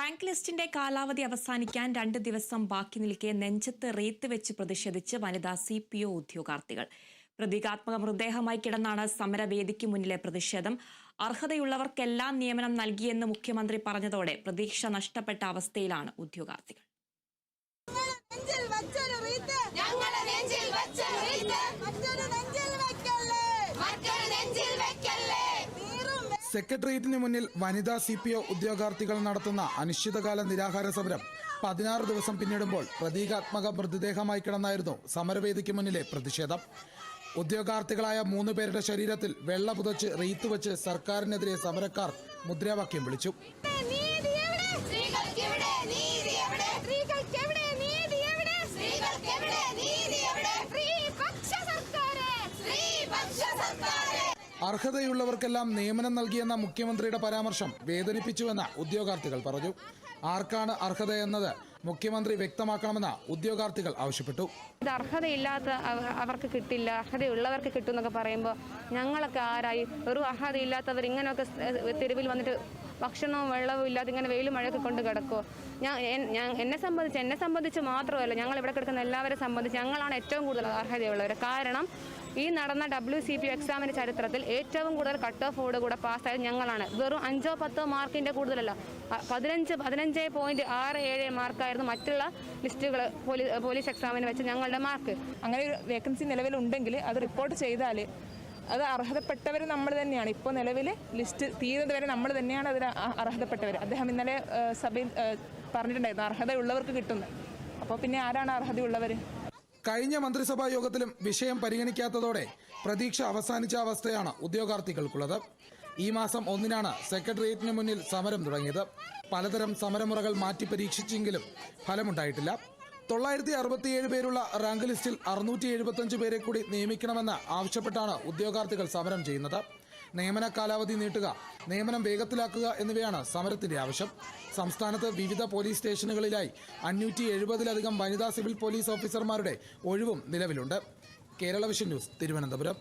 Rank ലിസ്റ്റിന്റെ കാലാവധി അവസാനിക്കാൻ രണ്ട് ദിവസം ബാക്കി നിൽക്കെ നെഞ്ചത്ത് റേത്ത് വെച്ച് പ്രതിഷേധിച്ച് വനിതാ സി പി ഒ ഉദ്യോഗാർത്ഥികൾ. പ്രതീകാത്മക മൃതദേഹമായി കിടന്നാണ് സമരവേദിക്ക് മുന്നിലെ പ്രതിഷേധം. അർഹതയുള്ളവർക്കെല്ലാം നിയമനം നൽകിയെന്ന് മുഖ്യമന്ത്രി പറഞ്ഞതോടെ പ്രതീക്ഷ നഷ്ടപ്പെട്ട അവസ്ഥയിലാണ് ഉദ്യോഗാർത്ഥികൾ. സെക്രട്ടേറിയറ്റിന് മുന്നിൽ വനിതാ സി പി ഒ ഉദ്യോഗാർത്ഥികൾ നടത്തുന്ന അനിശ്ചിതകാല നിരാഹാര സമരം പതിനാറ് ദിവസം പിന്നിടുമ്പോൾ പ്രതീകാത്മക മൃതദേഹമായി കിടന്നായിരുന്നു സമരവേദിക്ക് മുന്നിലെ പ്രതിഷേധം. ഉദ്യോഗാർത്ഥികളായ മൂന്ന് പേരുടെ ശരീരത്തിൽ വെള്ള പുതച്ച് റീത്ത് വെച്ച് സർക്കാരിനെതിരെ സമരക്കാർ മുദ്രാവാക്യം വിളിച്ചു. നീതി അർഹതയുള്ളവർക്കെല്ലാം നിയമനം നൽകിയെന്ന മുഖ്യമന്ത്രിയുടെ പരാമർശം വേദനിപ്പിച്ചുവെന്ന് ഉദ്യോഗാർത്ഥികൾ പറഞ്ഞു. ആർക്കാണ് അർഹതയെന്നത്? മുഖ്യമന്ത്രി വ്യക്തമാക്കണമെന്ന് ഉദ്യോഗാർത്ഥികൾ ആവശ്യപ്പെട്ടു. ഇത് അർഹതയില്ലാത്ത അവർക്ക് കിട്ടില്ല അർഹതയുള്ളവർക്ക് കിട്ടും എന്നൊക്കെ പറയുമ്പോൾ ഞങ്ങളൊക്കെ ആരായി? ഒരു അർഹതയില്ലാത്തവർ ഇങ്ങനെയൊക്കെ തെരുവിൽ വന്നിട്ട് ഭക്ഷണവും വെള്ളവും ഇല്ലാതെ ഇങ്ങനെ വെയിലും മഴയൊക്കെ കൊണ്ട് കിടക്കുമോ ഞാൻ എന്നെ സംബന്ധിച്ച് എന്നെ സംബന്ധിച്ച് മാത്രമല്ല ഞങ്ങൾ ഇവിടെ കിടക്കുന്ന എല്ലാവരെ സംബന്ധിച്ച് ഞങ്ങളാണ് ഏറ്റവും കൂടുതൽ അർഹതയുള്ളവർ കാരണം ഈ നടന്ന ഡബ്ല്യു സി പി എക്സാമിന്റെ ചരിത്രത്തിൽ ഏറ്റവും കൂടുതൽ കട്ട് ഓഫോട് കൂടെ പാസ്സായത് ഞങ്ങളാണ്. വെറും അഞ്ചോ പത്തോ മാർക്കിന്റെ കൂടുതലല്ല. പതിനഞ്ച് പതിനഞ്ച് പോയിന്റ് ആറ് ഏഴ് മാർക്കായിരുന്നു മറ്റുള്ള ലിസ്റ്റുകൾ പോലീസ് എക്സാമിന് വെച്ച് ഞങ്ങളുടെ മാർക്ക്. അങ്ങനെ ഒരു വേക്കൻസി നിലവിലുണ്ടെങ്കിൽ അത് റിപ്പോർട്ട് ചെയ്താൽ അത് അർഹതപ്പെട്ടവർ നമ്മൾ തന്നെയാണ്. ഇപ്പോൾ നിലവിൽ ലിസ്റ്റ് തീരുന്നത് വരെ നമ്മൾ തന്നെയാണ് അതിൽ അർഹതപ്പെട്ടവർ അദ്ദേഹം ഇന്നലെ സഭയിൽ പറഞ്ഞിട്ടുണ്ടായിരുന്നു അർഹതയുള്ളവർക്ക് കിട്ടുന്നു. അപ്പോൾ പിന്നെ ആരാണ് അർഹതയുള്ളവർ കഴിഞ്ഞ മന്ത്രിസഭാ യോഗത്തിലും വിഷയം പരിഗണിക്കാത്തതോടെ പ്രതീക്ഷ അവസാനിച്ച അവസ്ഥയാണ് ഉദ്യോഗാർത്ഥികൾക്കുള്ളത്. ഈ മാസം ഒന്നിനാണ് സെക്രട്ടേറിയറ്റിന് മുന്നിൽ സമരം തുടങ്ങിയത്. പലതരം സമരമുറകൾ മാറ്റി പരീക്ഷിച്ചെങ്കിലും ഫലമുണ്ടായിട്ടില്ല. തൊള്ളായിരത്തി അറുപത്തിയേഴ് പേരുള്ള റാങ്ക് ലിസ്റ്റിൽ അറുന്നൂറ്റി എഴുപത്തഞ്ച് പേരെ കൂടി നിയമിക്കണമെന്ന് ആവശ്യപ്പെട്ടാണ് ഉദ്യോഗാർത്ഥികൾ സമരം ചെയ്യുന്നത്. നിയമന കാലാവധി നീട്ടുക നിയമനം വേഗത്തിലാക്കുക എന്നിവയാണ് സമരത്തിന്റെ ആവശ്യം. സംസ്ഥാനത്ത് വിവിധ പോലീസ് സ്റ്റേഷനുകളിലായി അഞ്ഞൂറ്റി എഴുപതിലധികം വനിതാ സിവിൽ പോലീസ് ഓഫീസർമാരുടെ ഒഴിവും നിലവിലുണ്ട്. Kerala vision news Thiruvananthapuram.